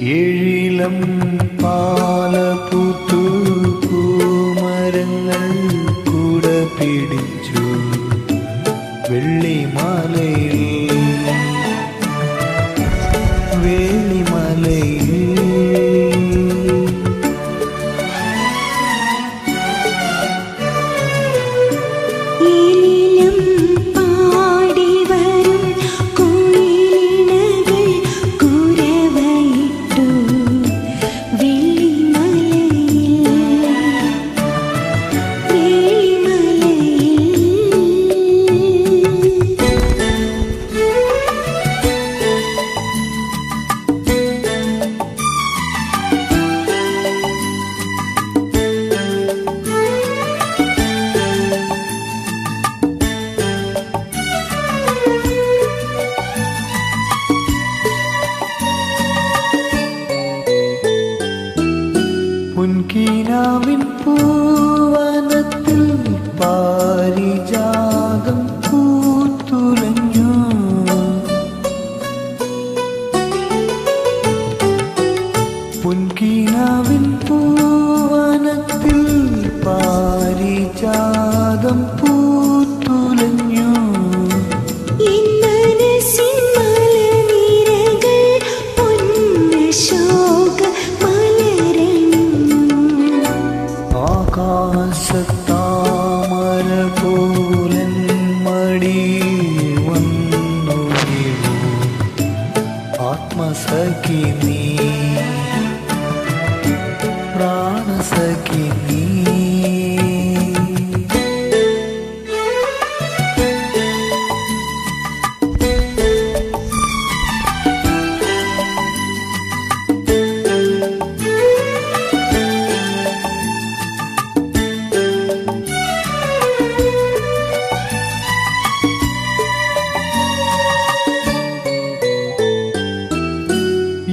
ഇളം പാലപുത്തു പൂമരങ്ങൾ കൂടെ പിടിച്ചു. വെള്ളിമലയിൽ പാരിജാതം പൂത്തുലഞ്ഞു. മുൻകീനാവിൻ പൂവനത്തിൽ പാരിജാതം പൂത്തുലഞ്ഞു ആത്മസഖി നീ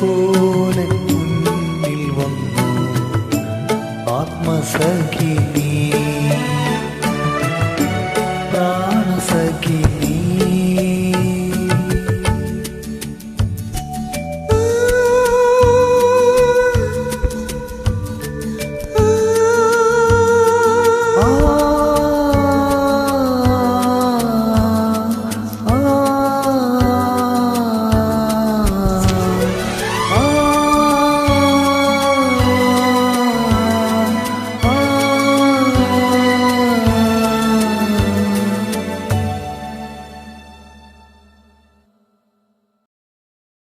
പോലെ മുന്നിൽ വന്നു. ആത്മസഖി